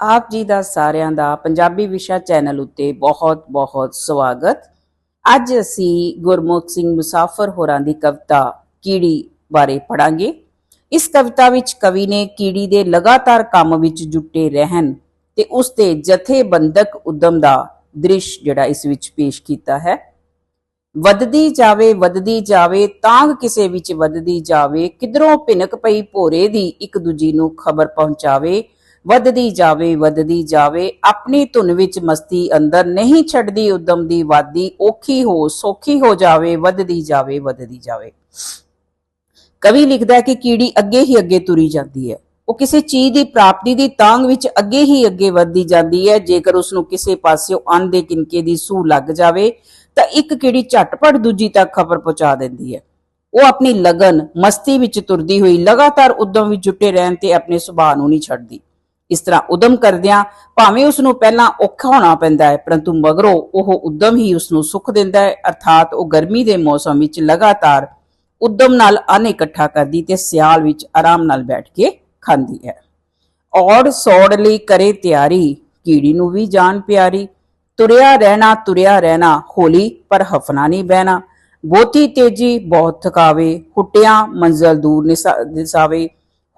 ਆਪ ਜੀ ਦਾ ਸਾਰਿਆਂ ਦਾ ਪੰਜਾਬੀ ਵਿਸ਼ਾ ਚੈਨਲ ਉੱਤੇ ਬਹੁਤ-ਬਹੁਤ ਸਵਾਗਤ। ਅੱਜ ਅਸੀਂ ਗੁਰਮੁਖ ਸਿੰਘ ਮੁਸਾਫਰ ਹੋਰਾਂ ਦੀ ਕਵਿਤਾ ਕੀੜੀ ਬਾਰੇ ਪੜਾਂਗੇ ਇਸ ਕਵਿਤਾ ਵਿੱਚ ਕਵੀ ਨੇ ਕੀੜੀ ਦੇ ਲਗਾਤਾਰ ਕੰਮ ਵਿੱਚ ਜੁਟੇ ਰਹਿਣ ਤੇ ਉਸ ਦੇ ਜਥੇਬੰਦਕ ਉਦਮ ਦਾ ਦ੍ਰਿਸ਼ ਜਿਹੜਾ ਇਸ ਵਿੱਚ ਪੇਸ਼ ਕੀਤਾ ਹੈ। ਵੱਧਦੀ ਜਾਵੇ ਵੱਧਦੀ ਜਾਵੇ ਤਾਂਗ ਕਿਸੇ ਵਿੱਚ ਵੱਧਦੀ ਜਾਵੇ, ਕਿਧਰੋਂ ਭਿਨਕ ਪਈ ਭੋਰੇ ਦੀ ਇੱਕ ਦੂਜੀ ਨੂੰ ਖਬਰ ਪਹੁੰਚਾਵੇ ਵੱਧਦੀ ਜਾਵੇ ਵੱਧਦੀ ਜਾਵੇ, ਆਪਣੀ ਧੁਨ ਵਿੱਚ ਮਸਤੀ ਅੰਦਰ ਨਹੀਂ ਛੱਡਦੀ, ਉਦਮ ਦੀ ਵਾਦੀ ਔਖੀ ਹੋ, ਸੌਖੀ ਹੋ ਜਾਵੇ, ਵੱਧਦੀ ਜਾਵੇ ਵੱਧਦੀ ਜਾਵੇ। ਕਵੀ ਲਿਖਦਾ ਹੈ ਕਿ ਕੀੜੀ ਅੱਗੇ ਹੀ ਅੱਗੇ ਤੁਰੀ ਜਾਂਦੀ ਹੈ। ਉਹ ਕਿਸੇ ਚੀਜ਼ ਦੀ ਪ੍ਰਾਪਤੀ ਦੀ ਤਾਂਗ ਵਿੱਚ ਅੱਗੇ ਹੀ ਅੱਗੇ ਵੱਧਦੀ ਜਾਂਦੀ ਹੈ। ਜੇਕਰ ਉਸ ਨੂੰ ਕਿਸੇ ਪਾਸਿਓਂ ਅੰਨ ਦੇ ਕਿਨਕੇ ਦੀ ਸੂ ਲੱਗ ਜਾਵੇ, ਤਾਂ ਇੱਕ ਕੀੜੀ ਝਟਪਟ ਦੂਜੀ ਤੱਕ ਖਬਰ ਪਹੁੰਚਾ ਦਿੰਦੀ ਹੈ। ਉਹ ਆਪਣੀ ਲਗਨ ਮਸਤੀ ਵਿੱਚ ਤੁਰਦੀ ਹੋਈ ਲਗਾਤਾਰ ਉਦਮ ਵਿੱਚ ਜੁਟੇ ਰਹਿਣ ਤੇ ਆਪਣੇ ਸੁਭਾਅ ਨੂੰ ਨਹੀਂ ਛੱਡਦੀ। ਇਸ ਤਰ੍ਹਾਂ ਉਦਮ ਕਰਦਿਆਂ ਭਾਵੇਂ ਉਸ ਨੂੰ ਪਹਿਲਾਂ ਔਖਾ ਹੋਣਾ ਪੈਂਦਾ ਹੈ, ਪਰੰਤੂ ਮਗਰੋਂ ਉਹ ਉਦਮ ਹੀ ਉਸ ਨੂੰ ਸੁੱਖ ਦਿੰਦਾ ਹੈ, ਅਰਥਾਤ ਉਹ ਗਰਮੀ ਦੇ ਮੌਸਮ ਵਿੱਚ ਲਗਾਤਾਰ ਉਦਮ ਨਾਲ ਅੰਨ ਇਕੱਠਾ ਕਰਦੀ ਤੇ ਸਿਆਲ ਵਿੱਚ ਆਰਾਮ ਨਾਲ ਬੈਠ ਕੇ ਖਾਂਦੀ ਹੈ। ਔੜ ਸੌੜ ਲਈ ਕਰੇ ਤਿਆਰੀ, ਕੀੜੀ ਨੂੰ ਵੀ ਜਾਨ ਪਿਆਰੀ। ਤੁਰਿਆ ਰਹਿਣਾ ਤੁਰਿਆ ਰਹਿਣਾ, ਹੋਲੀ ਪਰ ਹਫਨਾ ਨਹੀਂ ਬਹਿਣਾ। ਬਹੁਤੀ ਤੇਜ਼ੀ ਬਹੁਤ ਥਕਾਵੇ, ਹੁੱਟਿਆਂ ਮੰਜ਼ਲ ਦੂਰ ਨਿਸਾ-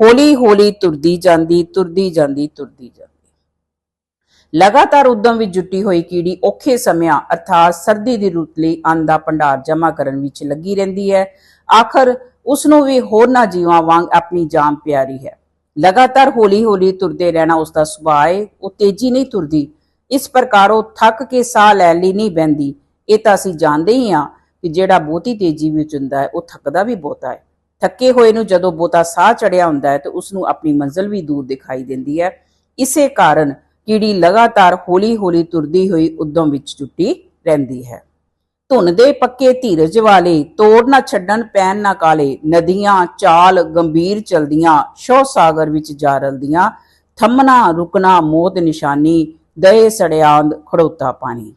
ਹੌਲੀ ਹੌਲੀ ਤੁਰਦੀ ਜਾਂਦੀ ਤੁਰਦੀ ਜਾਂਦੀ ਤੁਰਦੀ ਜਾਂਦੀ। ਲਗਾਤਾਰ ਉਦਮ ਵਿੱਚ ਜੁਟੀ ਹੋਈ ਕੀੜੀ ਔਖੇ ਸਮਿਆਂ ਅਰਥਾਤ ਸਰਦੀ ਦੀ ਰੁੱਤ ਲਈ ਅੰਨ ਦਾ ਭੰਡਾਰ ਜਮ੍ਹਾਂ ਕਰਨ ਵਿੱਚ ਲੱਗੀ ਰਹਿੰਦੀ ਹੈ। ਆਖਰ ਉਸ ਨੂੰ ਵੀ ਹੋਰਨਾਂ ਜੀਵਾਂ ਵਾਂਗ ਆਪਣੀ ਜਾਨ ਪਿਆਰੀ ਹੈ। ਲਗਾਤਾਰ ਹੌਲੀ ਹੌਲੀ ਤੁਰਦੇ ਰਹਿਣਾ ਉਸ ਦਾ ਸੁਭਾਅ ਹੈ ਉਹ ਤੇਜ਼ੀ ਨਹੀਂ ਤੁਰਦੀ। ਇਸ ਪ੍ਰਕਾਰ ਉਹ ਥੱਕ ਕੇ ਸਾਹ ਲੈਣ ਲਈ ਨਹੀਂ ਬਹਿੰਦੀ। ਇਹ ਤਾਂ ਅਸੀਂ ਜਾਣਦੇ ਹੀ ਹਾਂ ਕਿ ਜਿਹੜਾ ਬਹੁਤੀ ਤੇਜ਼ੀ ਵਿੱਚ ਹੁੰਦਾ ਹੈ, ਉਹ ਥੱਕਦਾ ਵੀ ਬਹੁਤਾ ਹੈ। ਥੱਕੇ ਹੋਏ ਨੂੰ ਜਦੋਂ ਬਹੁਤਾ ਸਾਹ ਚੜਿਆ ਹੁੰਦਾ ਹੈ ਤਾਂ ਉਸ ਨੂੰ ਆਪਣੀ ਮੰਜ਼ਿਲ ਵੀ ਦੂਰ ਦਿਖਾਈ ਦਿੰਦੀ ਹੈ। ਇਸੇ ਕਾਰਨ ਕੀੜੀ ਲਗਾਤਾਰ ਹੌਲੀ-ਹੌਲੀ ਤੁਰਦੀ ਹੋਈ ਉਦਮ ਵਿੱਚ ਜੁਟੀ ਰਹਿੰਦੀ ਹੈ। ਧੁਨ ਦੇ ਪੱਕੇ ਧੀਰਜ ਵਾਲੇ ਤੋੜ ਨਾ ਛੱਡਣ, ਪੈਣ ਨਾ ਕਾਲੇ, ਨਦੀਆਂ, ਚਾਲ ਗੰਭੀਰ ਚਲਦੀਆਂ ਸ਼ੋ ਸਾਗਰ ਵਿੱਚ ਜਾ ਰਲਦੀਆਂ, ਥੰਮਣਾ, ਰੁਕਣਾ, ਮੋਤ ਨਿਸ਼ਾਨੀ, ਦਏ ਸੜਿਆਂਦ ਖੜੋਤਾ ਪਾਣੀ।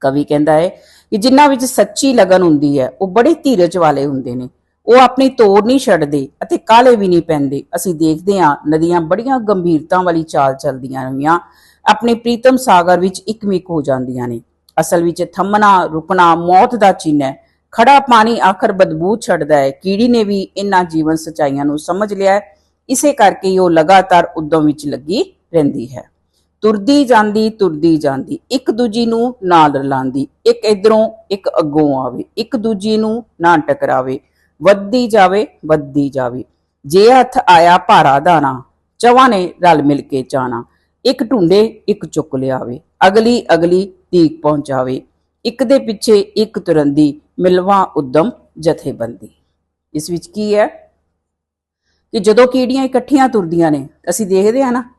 ਕਵੀ ਕਹਿੰਦਾ ਹੈ ਕਿ ਜਿਨ੍ਹਾਂ ਵਿੱਚ ਸੱਚੀ ਲਗਨ ਹੁੰਦੀ ਹੈ, ਉਹ ਬੜੇ ਧੀਰਜ ਵਾਲੇ ਹੁੰਦੇ ਨੇ। ਉਹ ਆਪਣੀ ਤੋੜ ਨਹੀਂ ਛੱਡਦੇ ਅਤੇ ਕਾਲੇ ਵੀ ਨਹੀਂ ਪੈਂਦੇ। ਅਸੀਂ ਦੇਖਦੇ ਹਾਂ ਨਦੀਆਂ ਬੜੀਆਂ ਗੰਭੀਰਤਾ ਵਾਲੀ ਚਾਲ ਚੱਲਦੀਆਂ ਰਹੀਆਂ। ਆਪਣੇ ਪ੍ਰੀਤਮ ਸਾਗਰ ਵਿੱਚ ਇੱਕਮਿਕ ਹੋ ਜਾਂਦੀਆਂ ਨੇ। ਅਸਲ ਵਿੱਚ ਥੰਮਣਾ, ਰੁਕਣਾ, ਮੌਤ ਦਾ ਚਿੰਨ੍ਹ ਹੈ। ਖੜਾ ਪਾਣੀ ਆਖਰ ਬਦਬੂ ਛੱਡਦਾ ਹੈ। ਕੀੜੀ ਨੇ ਵੀ ਇਹਨਾਂ ਜੀਵਨ ਸਚਾਈਆਂ ਨੂੰ ਸਮਝ ਲਿਆ ਹੈ। ਇਸੇ ਕਰਕੇ ਉਹ ਲਗਾਤਾਰ ਉਦਮ ਵਿੱਚ ਲੱਗੀ ਰਹਿੰਦੀ ਹੈ। ਤੁਰਦੀ ਜਾਂਦੀ ਤੁਰਦੀ ਜਾਂਦੀ, ਇੱਕ ਦੂਜੀ ਨੂੰ ਨਾਲ ਰਲਾਉਂਦੀ ਇੱਕ ਇਧਰੋਂ, ਇੱਕ ਅੱਗੋਂ ਆਵੇ। ਇੱਕ ਦੂਜੀ ਨੂੰ ਨਾ ਟਕਰਾਵੇ। ਵੱਧਦੀ ਜਾਵੇ ਵੱਧਦੀ ਜਾਵੇ। ਜੇ ਹੱਥ ਆਇਆ ਭਾਰਾ ਦਾਣਾ, ਚਵਾਂ ਨੇ ਰਲ ਮਿਲ ਕੇ ਚਾਣਾ। ਇੱਕ ਢੁੰਡੇ ਇੱਕ ਚੁੱਕ ਲਿਆਵੇ, ਅਗਲੀ ਅਗਲੀ ਤੀਕ ਪਹੁੰਚਾਵੇ। ਇੱਕ ਦੇ ਪਿੱਛੇ ਇੱਕ ਤੁਰੰਦੀ, ਮਿਲਵਾ ਉਦਮ ਜਥੇਬੰਦੀ। ਇਸ ਵਿੱਚ ਕੀ ਹੈ? ਕਿ ਜਦੋਂ ਕੀੜੀਆਂ ਇਕੱਠੀਆਂ ਤੁਰਦੀਆਂ ਨੇ, ਅਸੀਂ ਦੇਖਦੇ ਹਾਂ ਨਾ,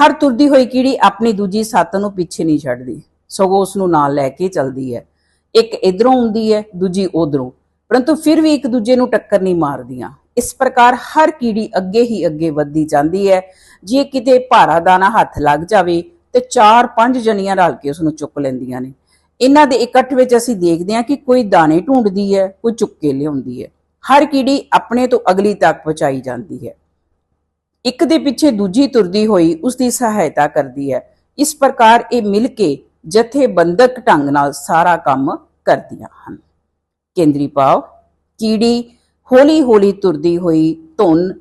ਹਰ ਤੁਰਦੀ ਹੋਈ ਕੀੜੀ ਆਪਣੀ ਦੂਜੀ ਸੱਤ ਨੂੰ ਪਿੱਛੇ ਨਹੀਂ ਛੱਡਦੀ। ਸਗੋਂ ਉਸ ਨੂੰ ਨਾਲ ਲੈ ਕੇ ਚੱਲਦੀ ਹੈ। ਇੱਕ ਇਧਰੋਂ ਹੁੰਦੀ ਹੈ, ਦੂਜੀ ਉਧਰੋਂ। ਪਰੰਤੂ ਫਿਰ ਵੀ ਇੱਕ ਦੂਜੇ ਨੂੰ ਟੱਕਰ ਨਹੀਂ ਮਾਰਦੀਆਂ। ਇਸ ਪ੍ਰਕਾਰ ਹਰ ਕੀੜੀ ਅੱਗੇ ਹੀ ਅੱਗੇ ਵੱਧਦੀ ਜਾਂਦੀ ਹੈ। ਜੇ ਕਿਤੇ ਭਾਰਾ ਦਾਣਾ ਹੱਥ ਲੱਗ ਜਾਵੇ, ਤੇ ਚਾਰ ਪੰਜ ਜਣੀਆਂ ਰਲ ਕੇ ਉਸ ਨੂੰ ਚੁੱਕ ਲੈਂਦੀਆਂ ਨੇ। ਇਹਨਾਂ ਦੇ ਇਕੱਠ ਵਿੱਚ ਅਸੀਂ ਦੇਖਦੇ ਹਾਂ ਕਿ ਕੋਈ ਦਾਣੇ ਢੂੰਡਦੀ ਹੈ, ਕੋਈ ਚੁੱਕ ਕੇ ਲਿਆਉਂਦੀ ਹੈ। ਹਰ ਕੀੜੀ ਆਪਣੇ ਤੋਂ ਅਗਲੀ ਤੱਕ ਪਹੁੰਚਾਈ ਜਾਂਦੀ ਹੈ। ਇੱਕ ਦੇ ਪਿੱਛੇ ਦੂਜੀ ਤੁਰਦੀ ਹੋਈ ਉਸ ਦੀ ਸਹਾਇਤਾ ਕਰਦੀ ਹੈ। ਇਸ ਪ੍ਰਕਾਰ ਇਹ ਮਿਲ ਕੇ ਜਥੇਬੰਦਕ ਢੰਗ ਨਾਲ ਸਾਰਾ ਕੰਮ ਕਰਦੀਆਂ ਹਨ। ਕੇਂਦਰੀ ਭਾਵ ਕੀੜੀ ਹੌਲੀ ਹੌਲੀ ਤੁਰਦੀ ਹੋਈ ਧੁਨ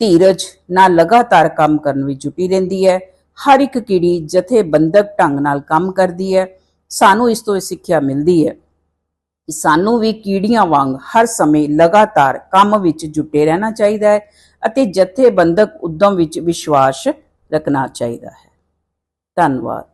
ਧੀਰਜ ਨਾਲ ਲਗਾਤਾਰ ਕੰਮ ਕਰਨ ਵਿੱਚ ਜੁਟੀ ਰਹਿੰਦੀ ਹੈ। ਹਰ ਇੱਕ ਕੀੜੀ ਜਥੇਬੰਦਕ ਢੰਗ ਨਾਲ ਕੰਮ ਕਰਦੀ ਹੈ। ਸਾਨੂੰ ਇਸ ਤੋਂ ਇਹ ਸਿੱਖਿਆ ਮਿਲਦੀ ਹੈ ਕਿ ਸਾਨੂੰ ਵੀ ਕੀੜੀਆਂ ਵਾਂਗ ਹਰ ਸਮੇਂ ਲਗਾਤਾਰ ਕੰਮ ਵਿੱਚ ਜੁਟੇ ਰਹਿਣਾ ਚਾਹੀਦਾ ਹੈ ਅਤੇ ਜਥੇਬੰਦਕ ਉਦਮ ਵਿੱਚ ਵਿਸ਼ਵਾਸ ਰੱਖਣਾ ਚਾਹੀਦਾ ਹੈ। ਧੰਨਵਾਦ।